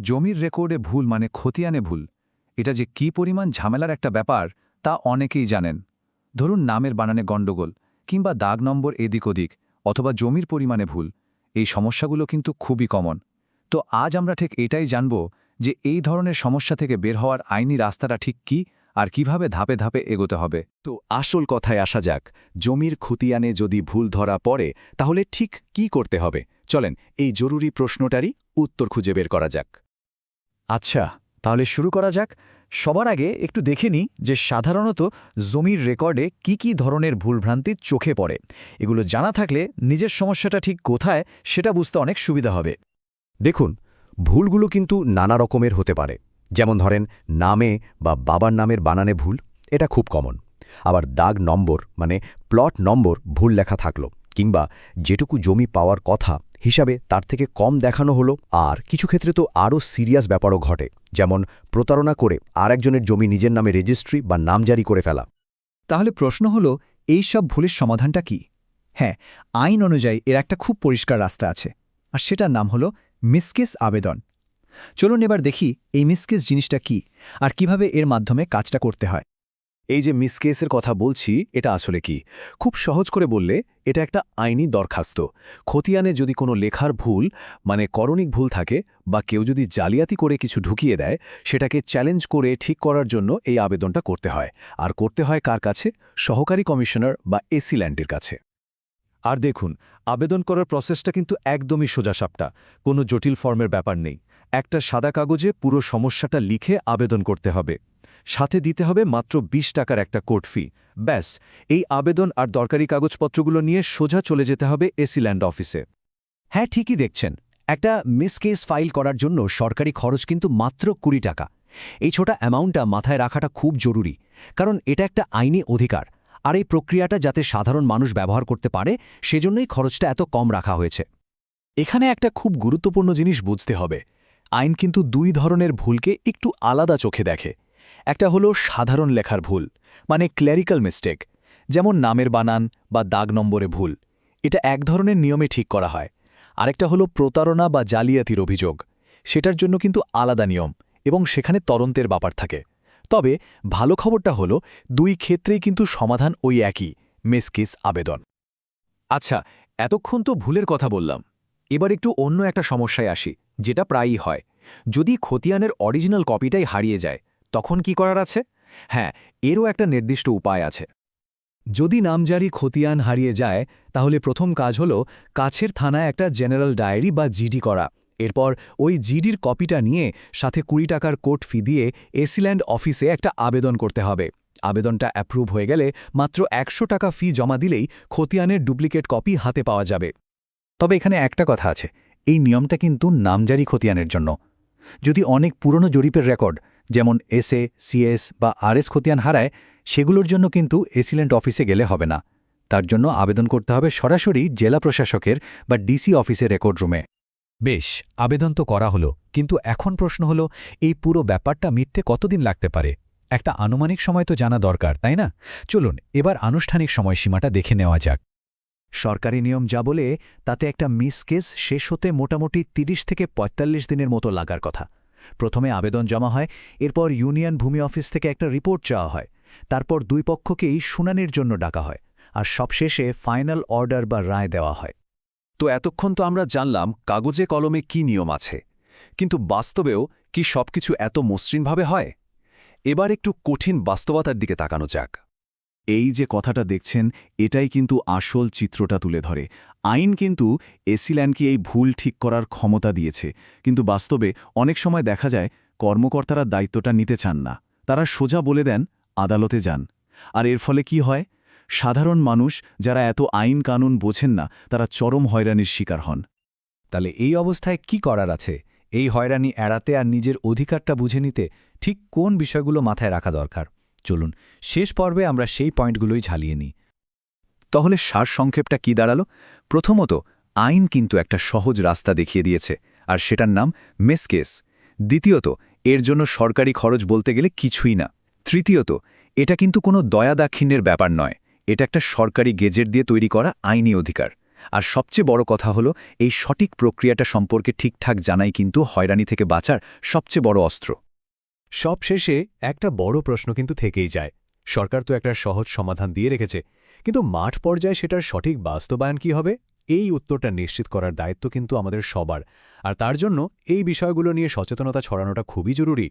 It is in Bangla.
জমির রেকর্ডে ভুল মানে খতিয়ানে ভুল। এটা যে কি পরিমাণ ঝামেলার একটা ব্যাপার, তা অনেকেই জানেন। ধরুন নামের বানানে গণ্ডগোল, কিংবা দাগ নম্বর এদিক ওদিক, অথবা জমির পরিমাণে ভুল। এই সমস্যাগুলো কিন্তু খুবই কমন। তো আজ আমরা ঠিক এটাই জানব যে এই ধরনের সমস্যা থেকে বের হওয়ার আইনি রাস্তাটা ঠিক কি, আর কীভাবে ধাপে ধাপে এগোতে হবে। তো আসল কথায় আসা যাক, জমির খুতিয়ানে যদি ভুল ধরা পড়ে, তাহলে ঠিক কি করতে হবে? চলেন এই জরুরি প্রশ্নটারই উত্তর খুঁজে বের করা যাক। আচ্ছা তাহলে শুরু করা যাক। সবার আগে একটু দেখে নিই যে সাধারণত জমির রেকর্ডে কি কি ধরনের ভুলভ্রান্তি চোখে পড়ে। এগুলো জানা থাকলে নিজের সমস্যাটা ঠিক কোথায় সেটা বুঝতে অনেক সুবিধা হবে। দেখুন, ভুলগুলো কিন্তু নানা রকমের হতে পারে। যেমন ধরেন, নামে বা বাবার নামের বানানে ভুল, এটা খুব কমন। আবার দাগ নম্বর মানে প্লট নম্বর ভুল লেখা থাকল। কিংবা যেটুকু জমি পাওয়ার কথা হিসাবে তার থেকে কম দেখানো হলো। আর কিছু ক্ষেত্রে তো আরও সিরিয়াস ব্যাপারও ঘটে, যেমন প্রতারণা করে আরেকজনের জমি নিজের নামে রেজিস্ট্রি বা নামজারি করে ফেলা। তাহলে প্রশ্ন হল, এই সব ভুলের সমাধানটা কি? হ্যাঁ আইন অনুযায়ী এর একটা খুব পরিষ্কার রাস্তা আছে, আর সেটার নাম হল মিসকেস আবেদন। চলুন এবার দেখি এই মিসকেস জিনিসটা কি, আর কীভাবে এর মাধ্যমে কাজটা করতে হয়। এই যে মিসকেসের কথা বলছি, এটা আসলে কি? খুব সহজ করে বললে, এটা একটা আইনি দরখাস্ত। খতিয়ানে যদি কোনো লেখার ভুল মানে করণিক ভুল থাকে, বা কেউ যদি জালিয়াতি করে কিছু ঢুকিয়ে দেয়, সেটাকে চ্যালেঞ্জ করে ঠিক করার জন্য এই আবেদনটা করতে হয়। আর করতে হয় কার কাছে? সহকারী কমিশনার বা এসি ল্যান্ডের কাছে। আর দেখুন, আবেদন করার প্রসেসটা কিন্তু একদমই সোজাসাপটা কোনো জটিল ফর্মের ব্যাপার নেই। একটা সাদা কাগজে পুরো সমস্যাটা লিখে আবেদন করতে হবে। সাথে দিতে হবে মাত্র ২০ টাকার একটা কোর্ট ফি। ব্যাস, এই আবেদন আর দরকারি কাগজপত্রগুলো নিয়ে সোজা চলে যেতে হবে এসিল্যান্ড অফিসে। হ্যাঁ ঠিকই দেখছেন। একটা মিসকেস ফাইল করার জন্য সরকারি খরচ কিন্তু মাত্র কুড়ি টাকা। এই ছোটা অ্যামাউন্টটা মাথায় রাখাটা খুব জরুরি, কারণ এটা একটা আইনি অধিকার, আর এই প্রক্রিয়াটা যাতে সাধারণ মানুষ ব্যবহার করতে পারে, সেজন্যই খরচটা এত কম রাখা হয়েছে। এখানে একটা খুব গুরুত্বপূর্ণ জিনিস বুঝতে হবে। আইন কিন্তু দুই ধরনের ভুলকে একটু আলাদা চোখে দেখে। একটা হলো সাধারণ লেখার ভুল মানে ক্ল্যারিক্যাল মিস্টেক যেমন নামের বানান বা দাগ নম্বরে ভুল। এটা এক ধরনের নিয়মে ঠিক করা হয়। আরেকটা হলো প্রতারণা বা জালিয়াতির অভিযোগ। সেটার জন্য কিন্তু আলাদা নিয়ম এবং সেখানে তদন্তের ব্যাপার থাকে। তবে ভালো খবরটা হলো দুই ক্ষেত্রেই কিন্তু সমাধান ওই একই মেসকেস আবেদন। আচ্ছা এতক্ষণ তো ভুলের কথা বললাম। এবার একটু অন্য একটা সমস্যায় আসি, যেটা প্রায়ই হয়। যদি খতিয়ানের অরিজিনাল কপিটাই হারিয়ে যায় তখন কি করার আছে? হ্যাঁ এরও একটা নির্দিষ্ট উপায় আছে। যদি নামজারি খতিয়ান হারিয়ে যায়, তাহলে প্রথম কাজ হল কাছের থানায় একটা জেনারেল ডায়েরি বা জিডি করা। এরপর ওই জিডির কপিটা নিয়ে সাথে কুড়ি টাকার কোর্ট ফি দিয়ে এসিল্যান্ড অফিসে একটা আবেদন করতে হবে। আবেদনটা অ্যাপ্রুভ হয়ে গেলে মাত্র একশো টাকা ফি জমা দিলেই খতিয়ানের ডুপ্লিকেট কপি হাতে পাওয়া যাবে। তবে এখানে একটা কথা আছে, এই নিয়মটা কিন্তু নামজারি খতিয়ানের জন্য। যদি অনেক পুরনো জরিপের রেকর্ড যেমন এসএ সিএস বা আরএস খতিয়ান হারায়, সেগুলোর জন্য কিন্তু এসিলেন্ট অফিসে গেলে হবে না। তার জন্য আবেদন করতে হবে সরাসরি জেলা প্রশাসকের বা ডিসি অফিসের রেকর্ড রুমে। বেশ, আবেদন তো করা হলো, কিন্তু এখন প্রশ্ন হলো, এই পুরো ব্যাপারটা মিথ্যে কতদিন লাগতে পারে? একটা আনুমানিক সময় তো জানা দরকার, তাই না? চলুন, এবার আনুষ্ঠানিক সময়সীমাটা দেখে নেওয়া যাক। সরকারি নিয়ম যা বলে, তাতে একটা মিস কেস শেষ হতে মোটামুটি ৩০ থেকে ৪৫ দিনের মতো লাগার কথা। প্রথমে আবেদন জমা হয়, এরপর ইউনিয়ন ভূমি অফিস থেকে একটা রিপোর্ট চাওয়া হয়। তারপর দুই পক্ষকেই শুনানির জন্য ডাকা হয় আর সবশেষে ফাইনাল অর্ডার বা রায় দেওয়া হয়। তো এতক্ষণ তো আমরা জানলাম কাগজে কলমে কি নিয়ম আছে, কিন্তু বাস্তবেও কি সবকিছু এত মসৃণভাবে হয়? এবার একটু কঠিন বাস্তবতার দিকে তাকানো যাক। এই যে কথাটা দেখছেন, এটাই কিন্তু আসল চিত্রটা তুলে ধরে। আইন কিন্তু এসিল্যান্ডকে এই ভুল ঠিক করার ক্ষমতা দিয়েছে। কিন্তু বাস্তবে অনেক সময় দেখা যায়, কর্মকর্তারা দায়িত্বটা নিতে চান না। তারা সোজা বলে দেন, আদালতে যান। আর এর ফলে কি হয়? সাধারণ মানুষ যারা এত আইন কানুন বোঝেন না, তারা চরম হয়রানির শিকার হন। তাহলে এই অবস্থায় কি করার আছে? এই হয়রানি এড়াতে আর নিজের অধিকারটা বুঝে নিতে ঠিক কোন বিষয়গুলো মাথায় রাখা দরকার? চলুন, শেষ পর্বে আমরা সেই পয়েন্টগুলোই ঝালিয়ে নিই। তাহলে সারসংক্ষেপটা কি দাঁড়াল? প্রথমত, আইন কিন্তু একটা সহজ রাস্তা দেখিয়ে দিয়েছে, আর সেটার নাম মেসকেস দ্বিতীয়ত, এর জন্য সরকারি খরচ বলতে গেলে কিছুই না। তৃতীয়ত, এটা কিন্তু কোনো দয়া দাক্ষিণ্যের ব্যাপার নয়, এটা একটা সরকারি গেজেট দিয়ে তৈরি করা আইনি অধিকার। আর সবচেয়ে বড় কথা হলো, এই সঠিক প্রক্রিয়াটা সম্পর্কে ঠিকঠাক জানাই কিন্তু হয়রানি থেকে বাঁচার সবচেয়ে বড় অস্ত্র। সব শেষে একটা বড় প্রশ্ন কিন্তু থেকেই যায়। সরকার তো একটা সহজ সমাধান দিয়ে রেখেছে, কিন্তু মাঠ পর্যায়ে সেটার সঠিক বাস্তবায়ন কি হবে? এই উত্তরটা নিশ্চিত করার দায়িত্ব কিন্তু আমাদের সবার। আর তার জন্য এই বিষয়গুলো নিয়ে সচেতনতা ছড়ানোটা খুবই জরুরি।